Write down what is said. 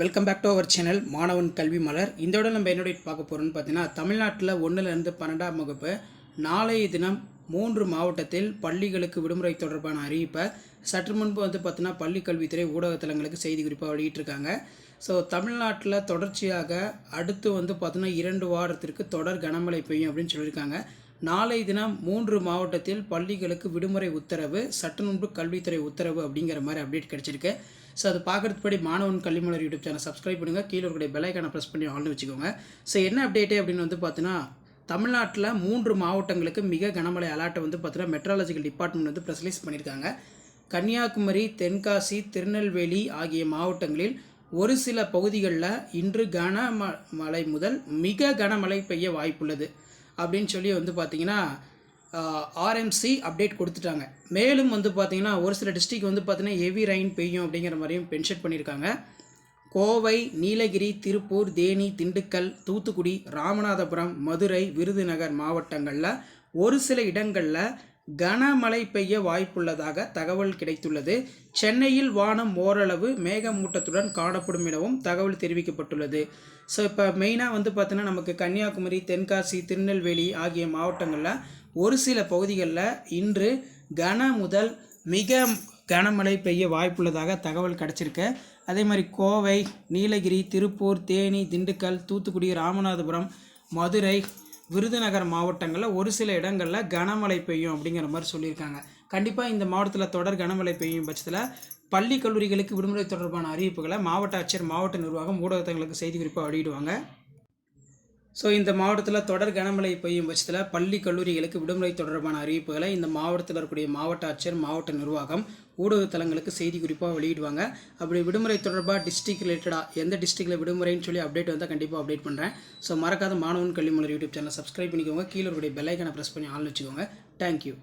Welcome back to our channel மாணவன் கல்வி மலர் இந்த விட நம்ம என்னோட பார்க்க போகிறோம்னு பார்த்தீங்கன்னா தமிழ்நாட்டில் ஒன்றுலேருந்து பன்னெண்டாம் வகுப்பு நாளைய தினம் மூன்று மாவட்டத்தில் பள்ளிகளுக்கு விடுமுறை தொடர்பான அறிவிப்பை சற்று முன்பு வந்து பார்த்தீங்கன்னா பள்ளி கல்வித்துறை ஊடகத்தலங்களுக்கு செய்தி குறிப்பாக வெளியிட்டிருக்காங்க. ஸோ தமிழ்நாட்டில் தொடர்ச்சியாக அடுத்து வந்து பார்த்தீங்கன்னா இரண்டு வாரத்திற்கு தொடர் கனமழை பெய்யும் அப்படின்னு சொல்லியிருக்காங்க. நாளை தினம் மூன்று மாவட்டத்தில் பள்ளிகளுக்கு விடுமுறை உத்தரவு சற்று கல்வித்துறை உத்தரவு அப்படிங்கிற மாதிரி அப்டேட் கிடச்சிருக்கு. ஸோ அது பார்க்குறதுபடி மாணவன் கல்விமலர் யூடியூப் சேனல் சப்ஸ்கிரைப் பண்ணுங்கள் கீழே இருக்கிற பெலைக்கான ப்ரெஸ் பண்ணி ஆன்லைன் வச்சுக்கோங்க. ஸோ என்ன அப்டேட்டு அப்படின்னு வந்து பார்த்தீங்கன்னா தமிழ்நாட்டில் மூன்று மாவட்டங்களுக்கு மிக கனமழை அலர்ட்டை வந்து பார்த்தீங்கன்னா மெட்ராலஜிக்கல் டிபார்ட்மெண்ட் வந்து ப்ரெஸ் ரிலீஸ் பண்ணியிருக்காங்க கன்னியாகுமரி தென்காசி திருநெல்வேலி ஆகிய மாவட்டங்களில் ஒரு சில பகுதிகளில் இன்று கனம மழை முதல் மிக கனமழை பெய்ய வாய்ப்புள்ளது. அப்படின்னு சொல்லி வந்து பார்த்தீங்கன்னா ஆர்எம்சி அப்டேட் கொடுத்துட்டாங்க. மேலும் வந்து பார்த்தீங்கன்னா ஒரு சில டிஸ்ட்ரிக் வந்து பார்த்தீங்கன்னா ஹெவி ரெயின் பெய்யும் அப்படிங்கிற மாதிரியும் பென்ஷன் பண்ணியிருக்காங்க. கோவை நீலகிரி திருப்பூர் தேனி திண்டுக்கல் தூத்துக்குடி ராமநாதபுரம் மதுரை விருதுநகர் மாவட்டங்களில் ஒரு சில இடங்களில் கனமழை பெய்ய வாய்ப்புள்ளதாக தகவல் கிடைத்துள்ளது. சென்னையில் வானம் ஓரளவு மேகமூட்டத்துடன் காணப்படும் எனவும் தகவல் தெரிவிக்கப்பட்டுள்ளது. ஸோ இப்போ மெயினாக வந்து பார்த்தீங்கன்னா நமக்கு கன்னியாகுமரி தென்காசி திருநெல்வேலி ஆகிய மாவட்டங்களில் ஒரு சில பகுதிகளில் இன்று கன முதல் மிக கனமழை பெய்ய வாய்ப்புள்ளதாக தகவல் கிடச்சிருக்கு. அதே மாதிரி கோவை நீலகிரி திருப்பூர் தேனி திண்டுக்கல் தூத்துக்குடி ராமநாதபுரம் மதுரை விருதுநகர் மாவட்டங்களில் ஒரு சில இடங்களில் கனமழை பெய்யும் அப்படிங்கிற மாதிரி சொல்லியிருக்காங்க. கண்டிப்பாக இந்த மாவட்டத்தில் தொடர் கனமழை பெய்யும் பட்சத்தில் பள்ளி கல்லூரிகளுக்கு விடுமுறை தொடர்பான அறிவிப்புகளை மாவட்ட ஆட்சியர் மாவட்ட நிர்வாகம் ஊடகத்தங்களுக்கு செய்தி குறிப்பாக வெளியிடுவாங்க. ஸோ இந்த மாவட்டத்தில் தொடர் கனமழை பெய்யும் பட்சத்தில் பள்ளி கல்லூரிகளுக்கு விடுமுறை தொடர்பான அறிவிப்புகளை இந்த மாவட்டத்தில் இருக்கக்கூடிய மாவட்ட ஆட்சியர் மாவட்ட நிர்வாகம் ஊடகத்தலங்களுக்கு செய்தி குறிப்பாக வெளியிடுவாங்க. அப்படி விடுமுறை தொடர்பாக டிஸ்ட்ரிக் ரிலேட்டடாக எந்த டிஸ்ட்ரிக்டில் விடுமுறைன்னு சொல்லி அப்டேட் வந்தால் கண்டிப்பாக அப்டேட் பண்ணுறேன் ஸோ மறக்காத மாணவன் கல்வி மலர் யூடியூப் சேனல் சப்ஸ்கிரைப் பண்ணிக்கோங்க. கீழே இருக்கக்கூடிய பெல்லைக்கான ப்ரெஸ் பண்ணி ஆன் வச்சுக்கோங்க. தேங்க்யூ